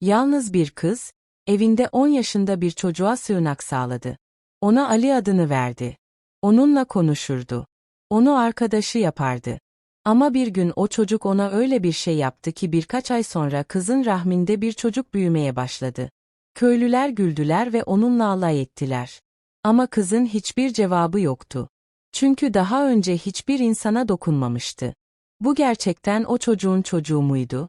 Yalnız bir kız, evinde 10 yaşında bir çocuğa sığınak sağladı. Ona Ali adını verdi. Onunla konuşurdu. Onu arkadaşı yapardı. Ama bir gün o çocuk ona öyle bir şey yaptı ki birkaç ay sonra kızın rahminde bir çocuk büyümeye başladı. Köylüler güldüler ve onunla alay ettiler. Ama kızın hiçbir cevabı yoktu. Çünkü daha önce hiçbir insana dokunmamıştı. Bu gerçekten o çocuğun çocuğu muydu?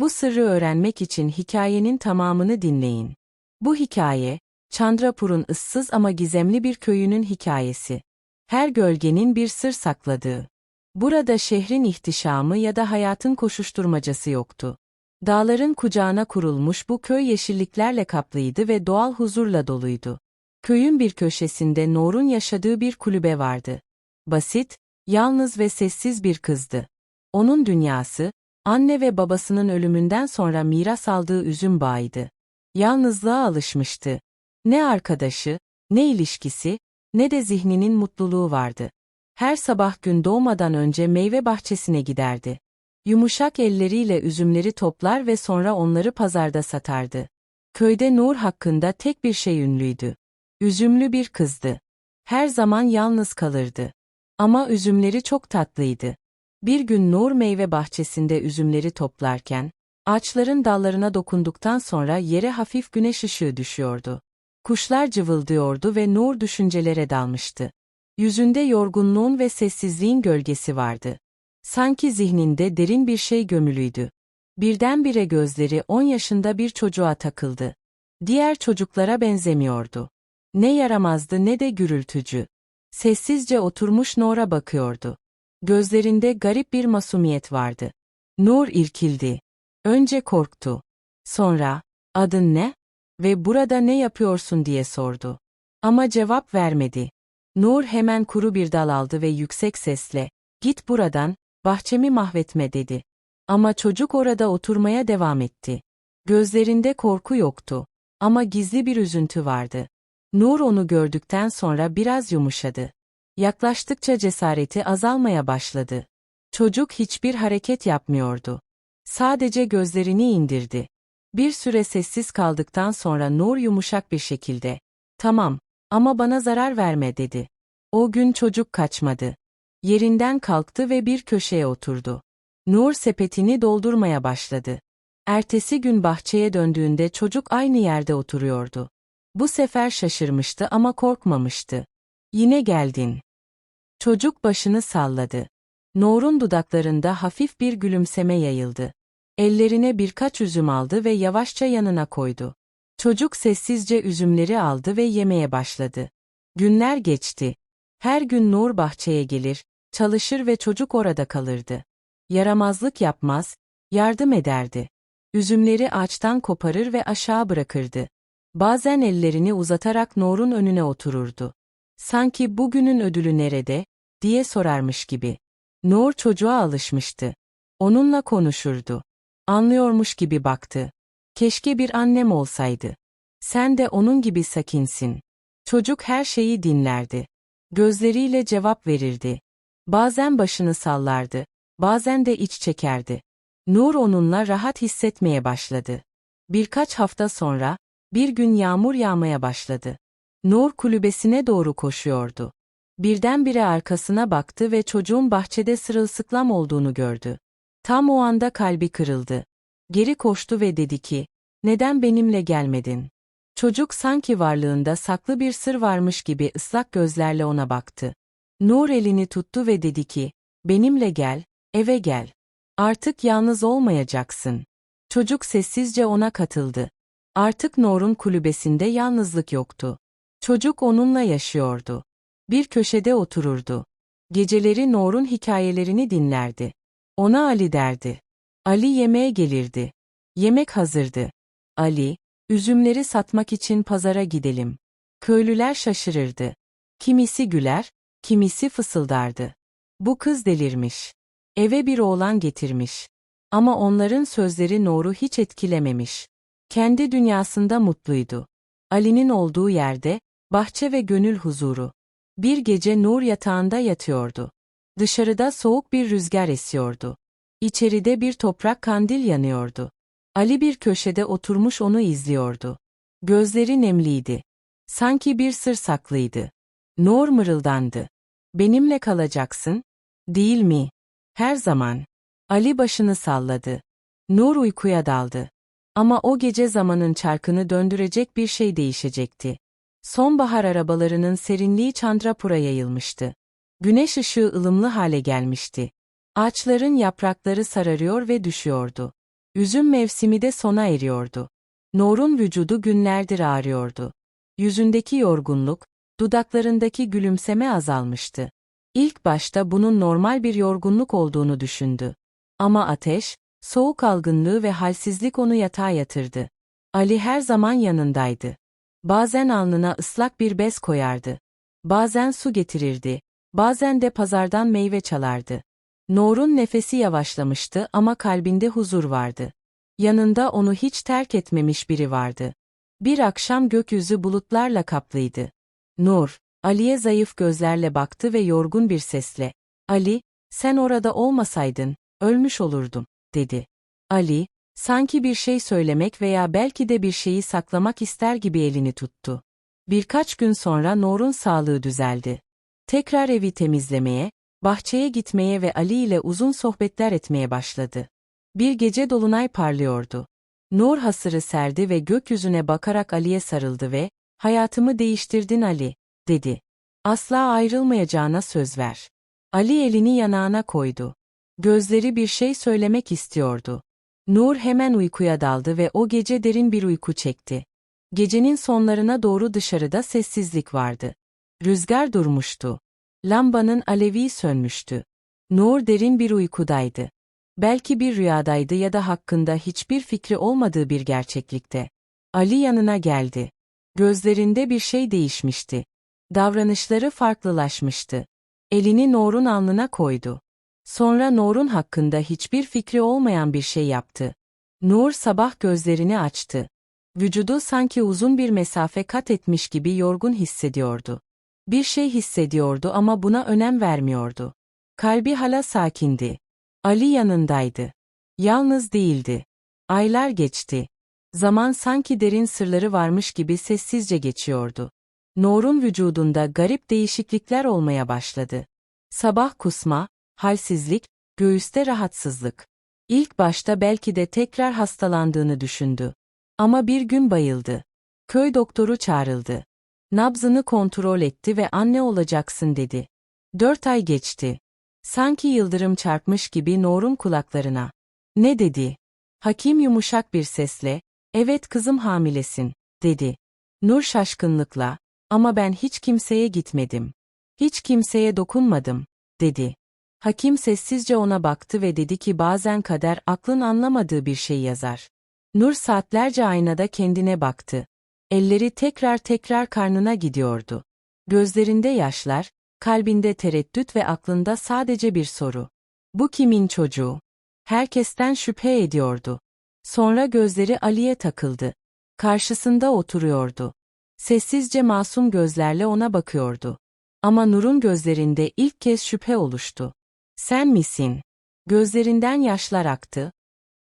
Bu sırrı öğrenmek için hikayenin tamamını dinleyin. Bu hikaye, Chandrapur'un ıssız ama gizemli bir köyünün hikayesi. Her gölgenin bir sır sakladığı. Burada şehrin ihtişamı ya da hayatın koşuşturmacası yoktu. Dağların kucağına kurulmuş bu köy yeşilliklerle kaplıydı ve doğal huzurla doluydu. Köyün bir köşesinde Nor'un yaşadığı bir kulübe vardı. Basit, yalnız ve sessiz bir kızdı. Onun dünyası, anne ve babasının ölümünden sonra miras aldığı üzüm bağıydı. Yalnızlığa alışmıştı. Ne arkadaşı, ne ilişkisi, ne de zihninin mutluluğu vardı. Her sabah gün doğmadan önce meyve bahçesine giderdi. Yumuşak elleriyle üzümleri toplar ve sonra onları pazarda satardı. Köyde Nur hakkında tek bir şey ünlüydü. Üzümlü bir kızdı. Her zaman yalnız kalırdı. Ama üzümleri çok tatlıydı. Bir gün Nur meyve bahçesinde üzümleri toplarken, ağaçların dallarına dokunduktan sonra yere hafif güneş ışığı düşüyordu. Kuşlar cıvıldıyordu ve Nur düşüncelere dalmıştı. Yüzünde yorgunluğun ve sessizliğin gölgesi vardı. Sanki zihninde derin bir şey gömülüydü. Birdenbire gözleri 10 yaşında bir çocuğa takıldı. Diğer çocuklara benzemiyordu. Ne yaramazdı ne de gürültücü. Sessizce oturmuş Nur'a bakıyordu. Gözlerinde garip bir masumiyet vardı. Nur irkildi. Önce korktu. Sonra, adın ne? Ve burada ne yapıyorsun diye sordu. Ama cevap vermedi. Nur hemen kuru bir dal aldı ve yüksek sesle, git buradan, bahçemi mahvetme dedi. Ama çocuk orada oturmaya devam etti. Gözlerinde korku yoktu. Ama gizli bir üzüntü vardı. Nur onu gördükten sonra biraz yumuşadı. Yaklaştıkça cesareti azalmaya başladı. Çocuk hiçbir hareket yapmıyordu. Sadece gözlerini indirdi. Bir süre sessiz kaldıktan sonra Nur yumuşak bir şekilde, "Tamam, ama bana zarar verme." dedi. O gün çocuk kaçmadı. Yerinden kalktı ve bir köşeye oturdu. Nur sepetini doldurmaya başladı. Ertesi gün bahçeye döndüğünde çocuk aynı yerde oturuyordu. Bu sefer şaşırmıştı ama korkmamıştı. Yine geldin. Çocuk başını salladı. Nur'un dudaklarında hafif bir gülümseme yayıldı. Ellerine birkaç üzüm aldı ve yavaşça yanına koydu. Çocuk sessizce üzümleri aldı ve yemeye başladı. Günler geçti. Her gün Nur bahçeye gelir, çalışır ve çocuk orada kalırdı. Yaramazlık yapmaz, yardım ederdi. Üzümleri ağaçtan koparır ve aşağı bırakırdı. Bazen ellerini uzatarak Nur'un önüne otururdu. Sanki bugünün ödülü nerede, diye sorarmış gibi. Nur çocuğa alışmıştı. Onunla konuşurdu. Anlıyormuş gibi baktı. Keşke bir annem olsaydı. Sen de onun gibi sakinsin. Çocuk her şeyi dinlerdi. Gözleriyle cevap verirdi. Bazen başını sallardı, bazen de iç çekerdi. Nur onunla rahat hissetmeye başladı. Birkaç hafta sonra, bir gün yağmur yağmaya başladı. Nur kulübesine doğru koşuyordu. Birdenbire arkasına baktı ve çocuğun bahçede sırılsıklam olduğunu gördü. Tam o anda kalbi kırıldı. Geri koştu ve dedi ki, neden benimle gelmedin? Çocuk sanki varlığında saklı bir sır varmış gibi ıslak gözlerle ona baktı. Nur elini tuttu ve dedi ki, benimle gel, eve gel. Artık yalnız olmayacaksın. Çocuk sessizce ona katıldı. Artık Nur'un kulübesinde yalnızlık yoktu. Çocuk onunla yaşıyordu. Bir köşede otururdu. Geceleri Nur'un hikayelerini dinlerdi. Ona Ali derdi. Ali yemeğe gelirdi. Yemek hazırdı. Ali, üzümleri satmak için pazara gidelim. Köylüler şaşırırdı. Kimisi güler, kimisi fısıldardı. Bu kız delirmiş. Eve bir oğlan getirmiş. Ama onların sözleri Nur'u hiç etkilememiş. Kendi dünyasında mutluydu. Ali'nin olduğu yerde, bahçe ve gönül huzuru. Bir gece Nur yatağında yatıyordu. Dışarıda soğuk bir rüzgar esiyordu. İçeride bir toprak kandil yanıyordu. Ali bir köşede oturmuş onu izliyordu. Gözleri nemliydi. Sanki bir sır saklıydı. Nur mırıldandı. Benimle kalacaksın, değil mi? Her zaman. Ali başını salladı. Nur uykuya daldı. Ama o gece zamanın çarkını döndürecek bir şey değişecekti. Sonbahar arabalarının serinliği Chandrapur'a yayılmıştı. Güneş ışığı ılımlı hale gelmişti. Ağaçların yaprakları sararıyor ve düşüyordu. Üzüm mevsimi de sona eriyordu. Nur'un vücudu günlerdir ağrıyordu. Yüzündeki yorgunluk, dudaklarındaki gülümseme azalmıştı. İlk başta bunun normal bir yorgunluk olduğunu düşündü. Ama ateş, soğuk algınlığı ve halsizlik onu yatağa yatırdı. Ali her zaman yanındaydı. Bazen alnına ıslak bir bez koyardı. Bazen su getirirdi. Bazen de pazardan meyve çalardı. Nur'un nefesi yavaşlamıştı ama kalbinde huzur vardı. Yanında onu hiç terk etmemiş biri vardı. Bir akşam gökyüzü bulutlarla kaplıydı. Nur, Ali'ye zayıf gözlerle baktı ve yorgun bir sesle, Ali, sen orada olmasaydın, ölmüş olurdum, dedi. Ali, sanki bir şey söylemek veya belki de bir şeyi saklamak ister gibi elini tuttu. Birkaç gün sonra Nur'un sağlığı düzeldi. Tekrar evi temizlemeye, bahçeye gitmeye ve Ali ile uzun sohbetler etmeye başladı. Bir gece dolunay parlıyordu. Nur hasırı serdi ve gökyüzüne bakarak Ali'ye sarıldı ve, hayatımı değiştirdin Ali, dedi. Asla ayrılmayacağına söz ver. Ali elini yanağına koydu. Gözleri bir şey söylemek istiyordu. Nur hemen uykuya daldı ve o gece derin bir uyku çekti. Gecenin sonlarına doğru dışarıda sessizlik vardı. Rüzgar durmuştu. Lambanın alevi sönmüştü. Nur derin bir uykudaydı. Belki bir rüyadaydı ya da hakkında hiçbir fikri olmadığı bir gerçeklikte. Ali yanına geldi. Gözlerinde bir şey değişmişti. Davranışları farklılaşmıştı. Elini Nur'un alnına koydu. Sonra Nur'un hakkında hiçbir fikri olmayan bir şey yaptı. Nur sabah gözlerini açtı. Vücudu sanki uzun bir mesafe kat etmiş gibi yorgun hissediyordu. Bir şey hissediyordu ama buna önem vermiyordu. Kalbi hala sakindi. Ali yanındaydı. Yalnız değildi. Aylar geçti. Zaman sanki derin sırları varmış gibi sessizce geçiyordu. Nur'un vücudunda garip değişiklikler olmaya başladı. Sabah kusma, halsizlik, göğüste rahatsızlık. İlk başta belki de tekrar hastalandığını düşündü. Ama bir gün bayıldı. Köy doktoru çağrıldı. Nabzını kontrol etti ve anne olacaksın dedi. Dört ay geçti. Sanki yıldırım çarpmış gibi Nur'un kulaklarına. Ne dedi? Hakim yumuşak bir sesle, evet kızım hamilesin, dedi. Nur şaşkınlıkla, ama ben hiç kimseye gitmedim. Hiç kimseye dokunmadım, dedi. Hakim sessizce ona baktı ve dedi ki bazen kader aklın anlamadığı bir şey yazar. Nur saatlerce aynada kendine baktı. Elleri tekrar tekrar karnına gidiyordu. Gözlerinde yaşlar, kalbinde tereddüt ve aklında sadece bir soru. Bu kimin çocuğu? Herkesten şüphe ediyordu. Sonra gözleri Ali'ye takıldı. Karşısında oturuyordu. Sessizce masum gözlerle ona bakıyordu. Ama Nur'un gözlerinde ilk kez şüphe oluştu. Sen misin? Gözlerinden yaşlar aktı.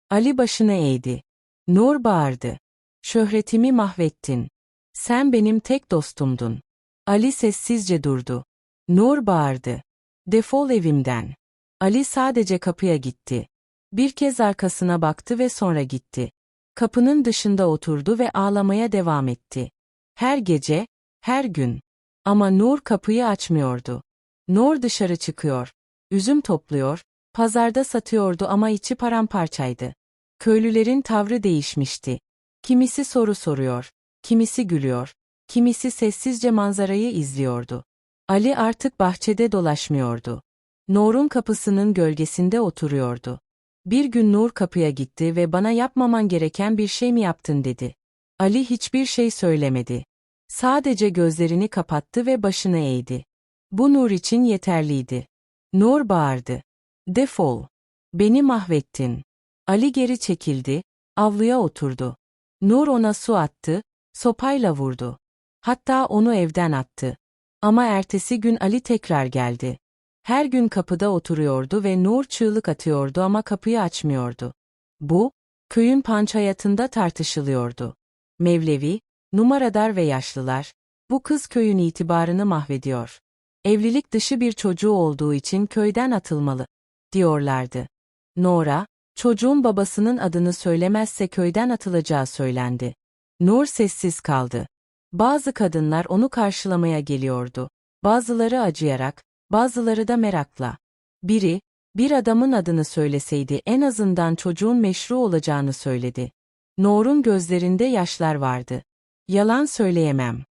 Ali başını eğdi. Nur bağırdı. Şöhretimi mahvettin. Sen benim tek dostumdun. Ali sessizce durdu. Nur bağırdı. Defol evimden. Ali sadece kapıya gitti. Bir kez arkasına baktı ve sonra gitti. Kapının dışında oturdu ve ağlamaya devam etti. Her gece, her gün. Ama Nur kapıyı açmıyordu. Nur dışarı çıkıyor. Üzüm topluyor, pazarda satıyordu ama içi paramparçaydı. Köylülerin tavrı değişmişti. Kimisi soru soruyor, kimisi gülüyor, kimisi sessizce manzarayı izliyordu. Ali artık bahçede dolaşmıyordu. Nur'un kapısının gölgesinde oturuyordu. Bir gün Nur kapıya gitti ve bana yapmaman gereken bir şey mi yaptın dedi. Ali hiçbir şey söylemedi. Sadece gözlerini kapattı ve başını eğdi. Bu Nur için yeterliydi. Nur bağırdı. Defol. Beni mahvettin. Ali geri çekildi, avluya oturdu. Nur ona su attı, sopayla vurdu. Hatta onu evden attı. Ama ertesi gün Ali tekrar geldi. Her gün kapıda oturuyordu ve Nur çığlık atıyordu ama kapıyı açmıyordu. Bu, Köyün pançayatında tartışılıyordu. Mevlevi, numaradar ve yaşlılar, bu kız köyün itibarını mahvediyor. Evlilik dışı bir çocuğu olduğu için köyden atılmalı, diyorlardı. Nora, çocuğun babasının adını söylemezse köyden atılacağı söylendi. Nur sessiz kaldı. Bazı kadınlar onu karşılamaya geliyordu. Bazıları acıyarak, bazıları da merakla. Biri, bir adamın adını söyleseydi en azından çocuğun meşru olacağını söyledi. Nur'un gözlerinde yaşlar vardı. Yalan söyleyemem.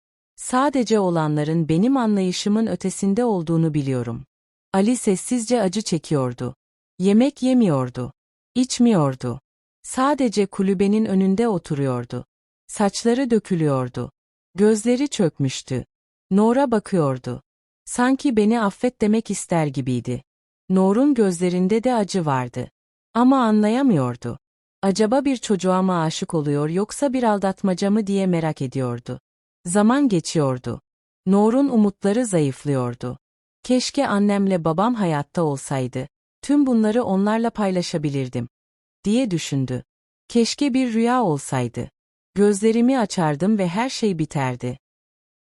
Sadece olanların benim anlayışımın ötesinde olduğunu biliyorum. Ali sessizce acı çekiyordu. Yemek yemiyordu. İçmiyordu. Sadece kulübenin önünde oturuyordu. Saçları dökülüyordu. Gözleri çökmüştü. Nora bakıyordu. Sanki beni affet demek ister gibiydi. Nor'un gözlerinde de acı vardı. Ama anlayamıyordu. Acaba bir çocuğa mı aşık oluyor yoksa bir aldatmaca mı diye merak ediyordu. Zaman geçiyordu. Nor'un umutları zayıflıyordu. Keşke annemle babam hayatta olsaydı. Tüm bunları onlarla paylaşabilirdim. Diye düşündü. Keşke bir rüya olsaydı. Gözlerimi açardım ve her şey biterdi.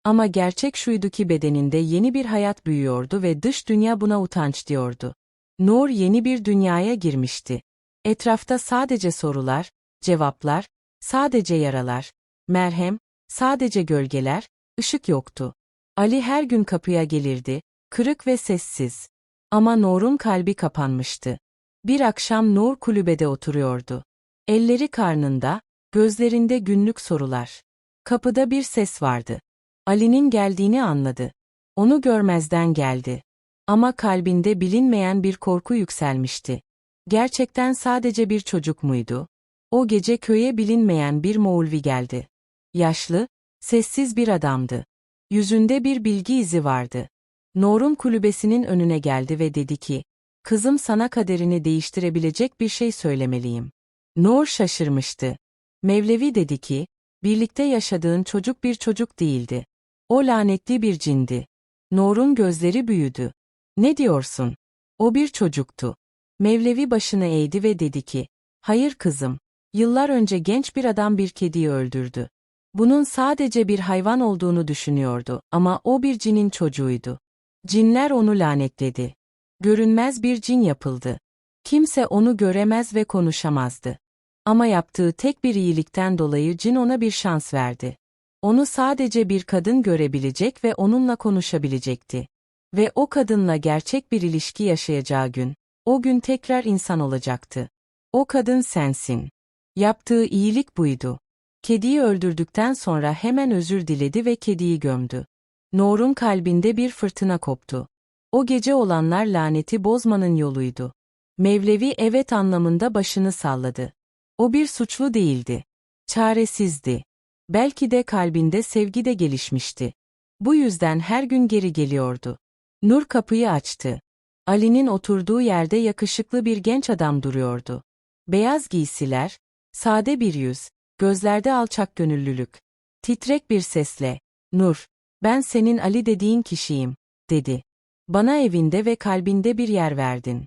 Ama gerçek şuydu ki bedeninde yeni bir hayat büyüyordu ve dış dünya buna utanç diyordu. Nur yeni bir dünyaya girmişti. Etrafta sadece sorular, cevaplar, sadece yaralar, merhem, sadece gölgeler, ışık yoktu. Ali her gün kapıya gelirdi, kırık ve sessiz. Ama Nur'un kalbi kapanmıştı. Bir akşam Nur kulübede oturuyordu. Elleri karnında, gözlerinde günlük sorular. Kapıda bir ses vardı. Ali'nin geldiğini anladı. Onu görmezden geldi. Ama kalbinde bilinmeyen bir korku yükselmişti. Gerçekten sadece bir çocuk muydu? O gece köye bilinmeyen bir Moulvi geldi. Yaşlı, sessiz bir adamdı. Yüzünde bir bilgi izi vardı. Nor'un kulübesinin önüne geldi ve dedi ki, Kızım sana kaderini değiştirebilecek bir şey söylemeliyim. Nor şaşırmıştı. Mevlevi dedi ki, birlikte yaşadığın çocuk bir çocuk değildi. O lanetli bir cindi. Nor'un gözleri büyüdü. Ne diyorsun? O bir çocuktu. Mevlevi başını eğdi ve dedi ki, hayır kızım, yıllar önce genç bir adam bir kediyi öldürdü. Bunun sadece bir hayvan olduğunu düşünüyordu ama o bir cinin çocuğuydu. Cinler onu lanetledi. Görünmez bir cin yapıldı. Kimse onu göremez ve konuşamazdı. Ama yaptığı tek bir iyilikten dolayı cin ona bir şans verdi. Onu sadece bir kadın görebilecek ve onunla konuşabilecekti. Ve o kadınla gerçek bir ilişki yaşayacağı gün, o gün tekrar insan olacaktı. O kadın sensin. Yaptığı iyilik buydu. Kediyi öldürdükten sonra hemen özür diledi ve kediyi gömdü. Nor'un kalbinde bir fırtına koptu. O gece olanlar laneti bozmanın yoluydu. Mevlevi evet anlamında başını salladı. O bir suçlu değildi. Çaresizdi. Belki de kalbinde sevgi de gelişmişti. Bu yüzden her gün geri geliyordu. Nur kapıyı açtı. Ali'nin oturduğu yerde yakışıklı bir genç adam duruyordu. Beyaz giysiler, sade bir yüz, gözlerde alçak gönüllülük. Titrek bir sesle, Nur, ben senin Ali dediğin kişiyim, dedi. Bana evinde ve kalbinde bir yer verdin.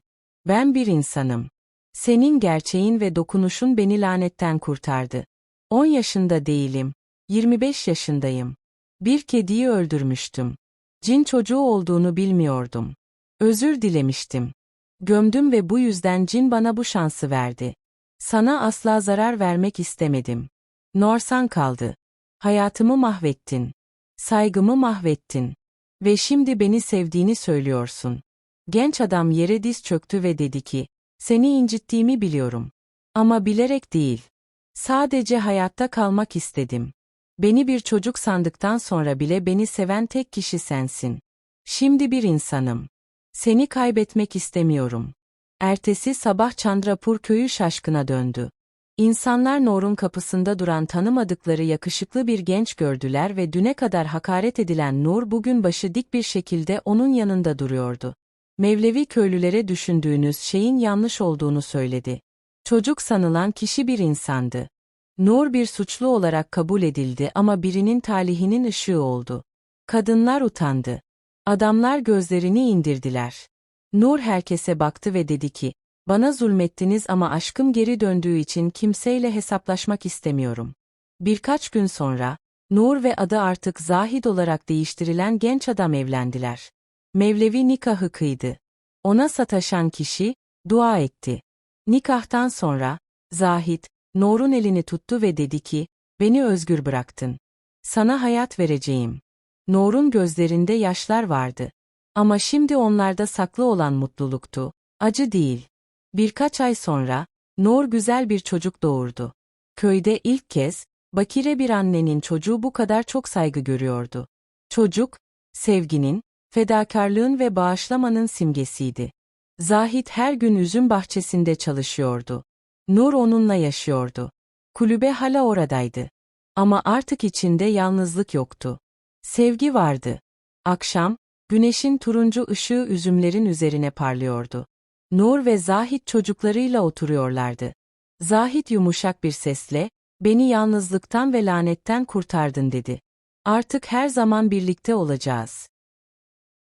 Ben bir insanım. Senin gerçeğin ve dokunuşun beni lanetten kurtardı. 10 yaşında değilim. 25 yaşındayım. Bir kediyi öldürmüştüm. Cin çocuğu olduğunu bilmiyordum. Özür dilemiştim. Gömdüm ve bu yüzden cin bana bu şansı verdi. Sana asla zarar vermek istemedim. Norsan kaldı. Hayatımı mahvettin. Saygımı mahvettin. Ve şimdi beni sevdiğini söylüyorsun. Genç adam yere diz çöktü ve dedi ki, seni incittiğimi biliyorum. Ama bilerek değil. Sadece hayatta kalmak istedim. Beni bir çocuk sandıktan sonra bile beni seven tek kişi sensin. Şimdi bir insanım. Seni kaybetmek istemiyorum. Ertesi sabah Chandrapur köyü şaşkına döndü. İnsanlar Nor'un kapısında duran tanımadıkları yakışıklı bir genç gördüler ve düne kadar hakaret edilen Nur bugün başı dik bir şekilde onun yanında duruyordu. Mevlevi köylülere düşündüğünüz şeyin yanlış olduğunu söyledi. Çocuk sanılan kişi bir insandı. Nur bir suçlu olarak kabul edildi ama birinin talihinin ışığı oldu. Kadınlar utandı. Adamlar gözlerini indirdiler. Nur herkese baktı ve dedi ki, Bana zulmettiniz ama aşkım geri döndüğü için kimseyle hesaplaşmak istemiyorum. Birkaç gün sonra, Nur ve adı artık Zahid olarak değiştirilen genç adam evlendiler. Mevlevi nikahı kıydı. Ona sataşan kişi, dua etti. Nikahtan sonra, Zahid, Nur'un elini tuttu ve dedi ki, beni özgür bıraktın. Sana hayat vereceğim. Nur'un gözlerinde yaşlar vardı. Ama şimdi onlarda saklı olan mutluluktu, acı değil. Birkaç ay sonra, Nur güzel bir çocuk doğurdu. Köyde ilk kez, bakire bir annenin çocuğu bu kadar çok saygı görüyordu. Çocuk, sevginin, fedakarlığın ve bağışlamanın simgesiydi. Zahit her gün üzüm bahçesinde çalışıyordu. Nur onunla yaşıyordu. Kulübe hala oradaydı. Ama artık içinde yalnızlık yoktu. Sevgi vardı. Akşam, güneşin turuncu ışığı üzümlerin üzerine parlıyordu. Nur ve Zahit çocuklarıyla oturuyorlardı. Zahit yumuşak bir sesle, beni yalnızlıktan ve lanetten kurtardın dedi. Artık her zaman birlikte olacağız.